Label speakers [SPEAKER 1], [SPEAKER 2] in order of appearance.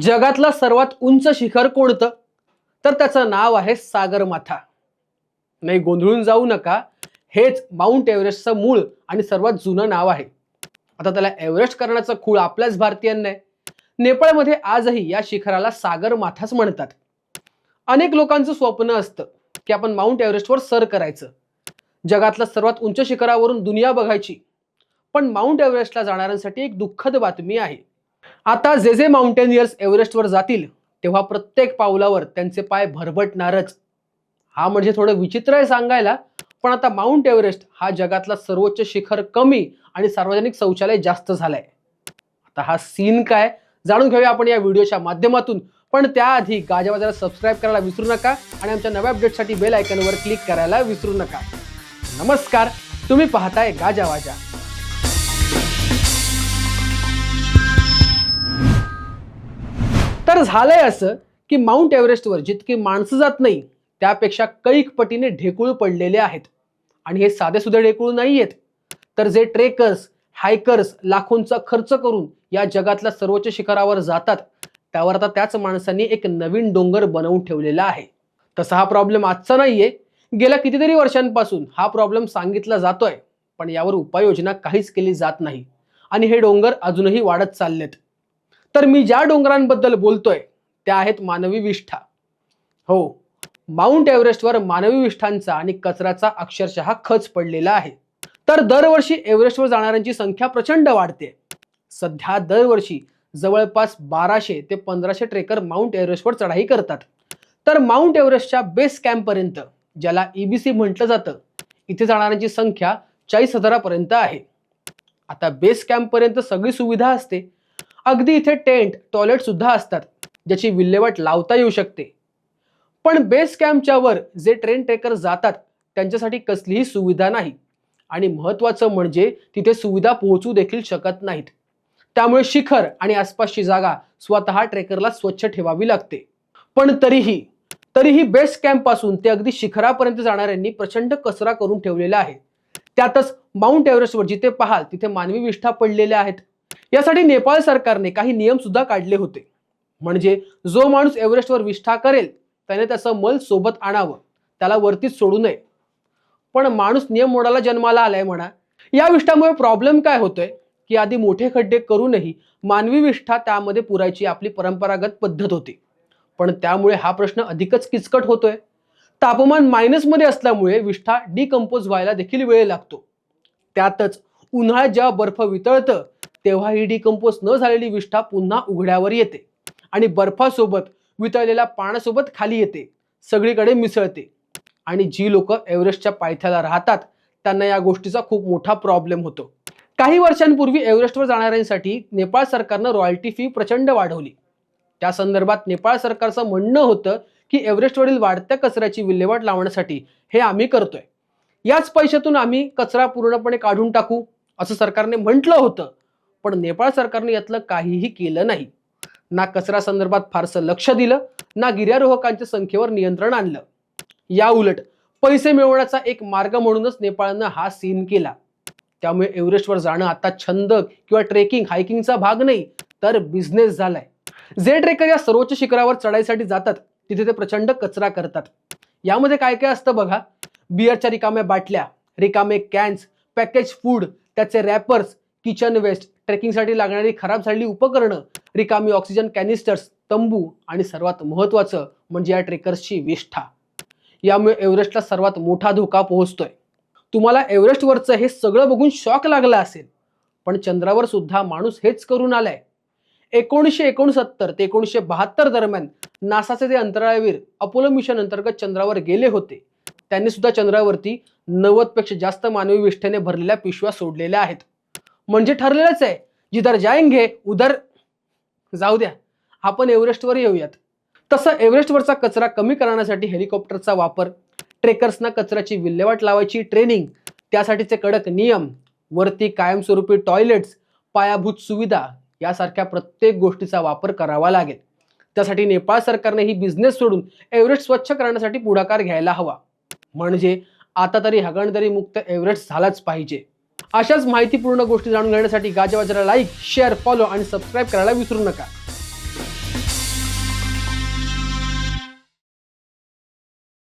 [SPEAKER 1] जगातलं सर्वात उंच शिखर कोणतं? तर त्याचं नाव आहे सागरमाथा. नाही गोंधळून जाऊ नका. हेच माउंट एव्हरेस्टचं मूळ आणि सर्वात जुनं नाव आहे. आता त्याला एव्हरेस्ट करण्याचं खूळ आपल्याच भारतीयांना आहे. नेपाळमध्ये आजही या शिखराला सागरमाथाच म्हणतात. अनेक लोकांचं स्वप्न असतं की आपण माउंट एव्हरेस्टवर सर करायचं. जगातल्या सर्वात उंच शिखरावरून दुनिया बघायची. पण माउंट एव्हरेस्टला जाणाऱ्यांसाठी एक दुःखद बातमी आहे. आता जे जे माउंटेनियर्स एव्हरेस्टवर जातील तेव्हा प्रत्येक पावलावर त्यांचे पाय भरभटणारच. हा म्हणजे थोडं विचित्र आहे सांगायला पण आता माउंट एव्हरेस्ट हा जगातला सर्वोच्च शिखर कमी आणि सार्वजनिक शौचालय जास्त झालंय. आता हा सीन काय जाणून घेऊया आपण या व्हिडिओच्या माध्यमातून. पण त्याआधी गाजावाजाला सबस्क्राईब करायला विसरू नका आणि आमच्या नव्या अपडेटसाठी बेल आयकनवर क्लिक करायला विसरू नका. नमस्कार तुम्ही पाहताय गाजावाजा तर झालंय असं की माउंट एव्हरेस्टवर जितकी माणसं जात नाही त्यापेक्षा कैक पटीने ढेकूळ पडलेले आहेत. आणि हे साधे सुद्धा ढेकूळ नाही आहेत तर जे ट्रेकर्स हायकर्स लाखोंचा खर्च करून या जगातल्या सर्वोच्च शिखरावर जातात त्यावर आता त्याच माणसांनी एक नवीन डोंगर बनवून ठेवलेला आहे. तसा हा प्रॉब्लेम आजचा नाहीये. गेल्या कितीतरी वर्षांपासून हा प्रॉब्लेम सांगितला जातोय पण यावर उपाययोजना काहीच केली जात नाही. आणि हे डोंगर अजूनही वाढत चाललेत. तर मी ज्या डोंगरांबद्दल बोलतोय त्या आहेत मानवी विष्ठा. हो माउंट एव्हरेस्टवर मानवी विष्ठांचा आणि कचऱ्याचा अक्षरशः खच पडलेला आहे. तर दरवर्षी एव्हरेस्टवर जाणाऱ्यांची संख्या प्रचंड वाढते. सध्या दरवर्षी जवळपास बाराशे ते पंधराशे ट्रेकर माउंट एव्हरेस्टवर चढाई करतात. तर माउंट एव्हरेस्टच्या बेस कॅम्पपर्यंत ज्याला ईबीसी म्हटलं जातं इथे जाणाऱ्यांची संख्या चाळीस हजारापर्यंत आहे. आता बेस कॅम्पपर्यंत सगळी सुविधा असते अगदी इथे टेंट टॉयलेट सुद्धा असतात ज्याची विल्हेवाट लावता येऊ शकते. पण बेस कॅम्पच्या वर जे ट्रेन ट्रेकर जातात त्यांच्यासाठी कसलीही सुविधा नाही. आणि महत्वाचं म्हणजे तिथे सुविधा पोहोचू देखील शकत नाहीत. त्यामुळे शिखर आणि आसपासची जागा स्वतः ट्रेकरला स्वच्छ ठेवावी लागते. पण तरीही तरीही बेस कॅम्पपासून ते अगदी शिखरापर्यंत जाणाऱ्यांनी प्रचंड कचरा करून ठेवलेला आहे. त्यातच माउंट एव्हरेस्टवर जिथे पाहाल तिथे मानवी विष्ठा पडलेल्या आहेत. यासाठी नेपाळ सरकारने काही नियम सुद्धा काढले होते. म्हणजे जो माणूस एव्हरेस्टवर विष्ठा करेल त्याने त्याचं मल सोबत आणावं त्याला वरतीच सोडू नये. पण माणूस नियम मोडाला जन्माला आलाय म्हणा या विष्ठामुळे प्रॉब्लेम काय होतोय? की आधी मोठे खड्डे करूनही मानवी विष्ठा त्यामध्ये पुरायची आपली परंपरागत पद्धत होती. पण त्यामुळे हा प्रश्न अधिकच किचकट होतोय. तापमान मायनसमध्ये असल्यामुळे विष्ठा डिकम्पोज व्हायला देखील वेळ लागतो. त्यातच उन्हाळ्यात जेव्हा बर्फ वितळतं तेव्हा ही डिकम्पोज न झालेली विष्ठा पुन्हा उघड्यावर येते. आणि बर्फासोबत वितळलेल्या पाण्यासोबत खाली येते. सगळीकडे मिसळते. आणि जी लोक एव्हरेस्टच्या पायथ्याला राहतात त्यांना या गोष्टीचा खूप मोठा प्रॉब्लेम होतो. काही वर्षांपूर्वी एव्हरेस्टवर जाणाऱ्यांसाठी नेपाळ सरकारनं रॉयल्टी फी प्रचंड वाढवली. त्या संदर्भात नेपाळ सरकारचं म्हणणं होतं की एव्हरेस्टवरील वाढत्या कचऱ्याची विल्हेवाट लावण्यासाठी हे आम्ही करतोय. याच पैशातून आम्ही कचरा पूर्णपणे काढून टाकू असं सरकारने म्हटलं होतं. पण नेपाळ सरकारने यातलं काहीही केलं नाही. ना कचरा संदर्भात फारसं लक्ष दिलं ना गिर्यारोहकांच्या संख्येवर नियंत्रण आणलं. या उलट पैसे मिळवण्याचा एक मार्ग म्हणूनच नेपाळनं हा सीन केला. त्यामुळे एव्हरेस्टवर जाणं आता छंद किंवा ट्रेकिंग हायकिंगचा भाग नाही तर बिझनेस झालाय. जे ट्रेकर या सर्वोच्च शिखरावर चढाईसाठी जातात तिथे ते प्रचंड कचरा करतात. यामध्ये काय काय असतं बघा? बिअरच्या रिकाम्या बाटल्या रिकामे कॅन्स पॅकेज फूड त्याचे रॅपर्स किचन वेस्ट ट्रेकिंगसाठी लागणारी खराब झालेली उपकरणं रिकामी ऑक्सिजन कॅनिस्टर्स तंबू आणि सर्वात महत्त्वाचं म्हणजे या ट्रेकर्सची विष्ठा. यामुळे एव्हरेस्टला सर्वात मोठा धोका पोहोचतोय. तुम्हाला एव्हरेस्टवरचं हे सगळं बघून शॉक लागला असेल पण चंद्रावर सुद्धा माणूस हेच करून आलाय. एकोणीसशे एकोणसत्तर ते एकोणीसशे बहात्तर दरम्यान नासाचे ते अंतराळवीर अपोलो मिशन अंतर्गत चंद्रावर गेले होते त्यांनी सुद्धा चंद्रावरती नव्वदपेक्षा जास्त मानवी विष्ठेने भरलेल्या पिशव्या सोडलेल्या आहेत. म्हणजे ठरलेलंच आहे. जिधर जायंगे उधर जाऊ द्या. आपण एव्हरेस्टवर येऊयात. तसं एव्हरेस्टवरचा कचरा कमी करण्यासाठी हेलिकॉप्टरचा वापर ट्रेकर्सना कचऱ्याची विल्हेवाट लावायची ट्रेनिंग त्यासाठीचे कडक नियम वरती कायमस्वरूपी टॉयलेट्स पायाभूत सुविधा यासारख्या प्रत्येक गोष्टीचा वापर करावा लागेल. त्यासाठी नेपाळ सरकारने ही बिझनेस सोडून एव्हरेस्ट स्वच्छ करण्यासाठी पुढाकार घ्यायला हवा. म्हणजे आता तरी हगणदरी मुक्त एव्हरेस्ट झालाच पाहिजे. अशाच माहितीपूर्ण गोष्टी जाणून घेण्यासाठी गाजावाजाला लाईक शेअर फॉलो आणि सबस्क्राईब करायला विसरू नका.